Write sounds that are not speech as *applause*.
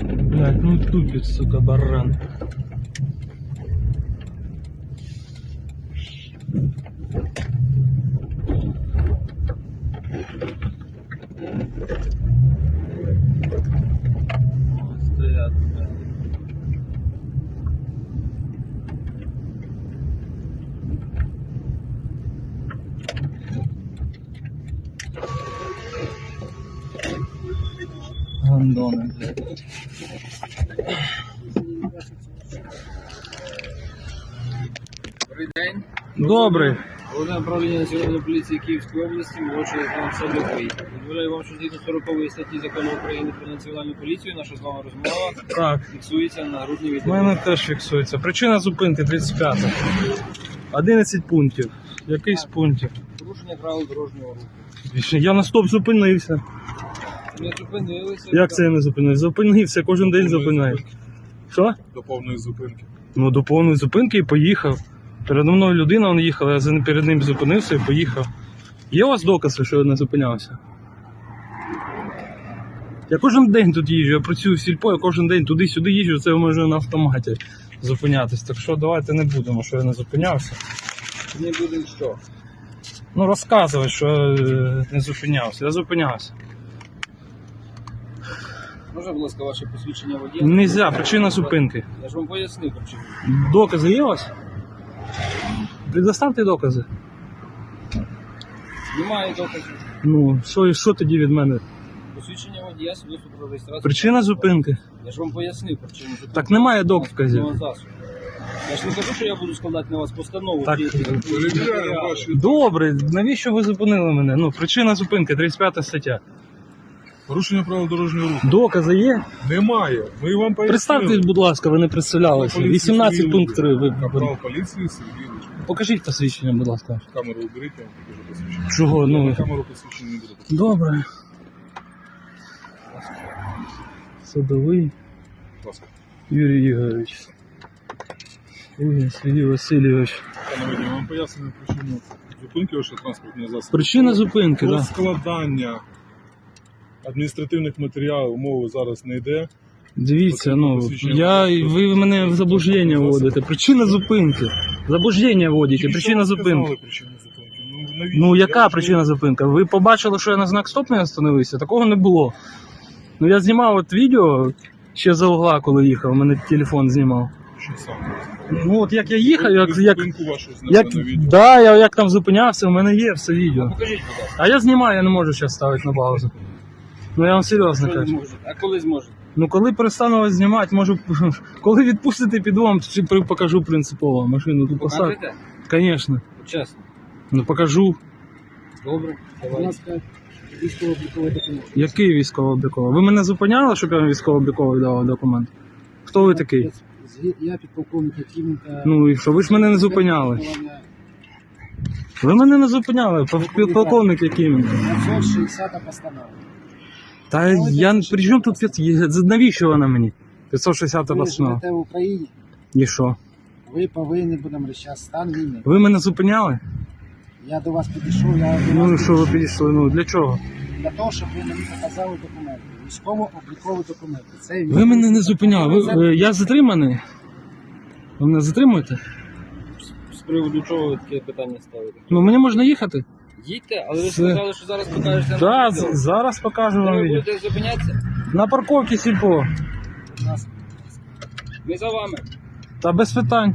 Блять, ну тупит, сука, баран. Стоят, Гандоны, блядь. Добрий день. Добрий. Головне управління Національної поліції Київської області, молодший лейтенант Садовий. Дозволяю вам, що згідно 40 статті закону України про національну поліцію, наша з вами розмова Так, фіксується на в відео. мене теж фіксується. Причина зупинки 35. 11 пунктів. Який з пунктів? Порушення правил дорожнього руху. Я на стоп зупинився. Не зупинилися. Як це я не зупинився? Зупинився, кожен день зупинаю. Що? До повної зупинки. Ну, до повної зупинки і поїхав. Передо мною людина вона їхала, я перед ним зупинився і поїхав. Є у вас докази, що я не зупинявся? Я кожен день тут їжджу, я працюю в сільпо, я кожен день туди-сюди їжджу, це можу на автоматі зупинятись. Так що давайте не будемо, що я не зупинявся. Не будемо що. Ну розказувати, що е, не зупинявся. Я зупинявся. Можна, будь ласка, ваше посвідчення водія? Нельзя, причина зупинки. Я ж вам пояснив причину. Докази є у вас? Предоставте докази. Немає доказів. Ну, що, що тоді від мене? Посвідчення водія, свідоцтво про реєстрацію. Причина зупинки. Я ж вам пояснив причину зупинки. Так немає доказів. Транспортного засобу. Я ж не кажу, що я буду складати на вас постанову. Так, ваші Добре, навіщо ви зупинили мене? Ну, причина зупинки, 35 стаття. Порушення правил дорожнього руху. Докази є? Немає. Ми вам пояснили. Представтесь, будь ласка, ви не представлялися. Поліції 18 Сергій пункт 3. Ви... Капрал поліції Сергій Лучко. Покажіть посвідчення, будь ласка. Камеру уберіть, я вам покажу посвідчення. Чого? Я Ну, камеру посвідчення не буду. добре. Садовий Будь ласка. Юрій Ігорович. Ой, Сергій Васильович. Пане водій, вам пояснюю причину зупинки вашого транспортного засобу. Причина зупинки, так. складання адміністративних матеріалів мови зараз не йде. Дивіться, ну я ви мене в заблуждення вводите. Причина зупинки. Заблуждення вводите, причина зупинки. Ну? Ну яка причина зупинки? Ви побачили, що я на знак стоп не остановився? Такого не було. Ну я знімав от відео ще за угла, коли їхав, у мене телефон знімав. Що саме? Ну от як я їхав, як. як, як да, я як там зупинявся, у мене є все відео. Покажіть. А я знімаю, я не можу зараз ставити на паузу. Ну я вам серйозно Що не кажу. А коли зможете? Ну коли перестану вас знімати, можу. *laughs* Коли відпустите під вам, чи при- покажу принципово машину тут посадку. Покажете? Звісно. Чесно. Ну покажу. Добре. Давайте. Військово-обліковий документ. Який військово-обліковий? Ви мене зупиняли, щоб я вам військово-обліковий давав документ? Хто ви такий? Я підполковник Якименко. Ну і що, ви ж мене не зупиняли. Ви мене не зупиняли, пов- полковник який він. 560 постанова. Та я при чому тут п'ят- навіщо вона мені? 560 Ви постанова. живете в Україні, І що? ви повинні будемо зараз стан війни. Ви мене зупиняли? Я до вас підійшов, я до Ну і вас що ви підійшов підійшли? Ну для чого? для того, щоб ви мені показали документи. Військово-облікові документи. Це Ви мене не зупиняли. Ви, ви- я затриманий? Ви мене затримуєте? З приводу чого ви таке питання ставите? Ну мені можна їхати? Їдьте, але ви Це- сказали, що зараз покажете Так, на відео. зараз покажу Де вам ви відео. будете зупинятися? На парковці сільпо. Ми за вами. Та без питань.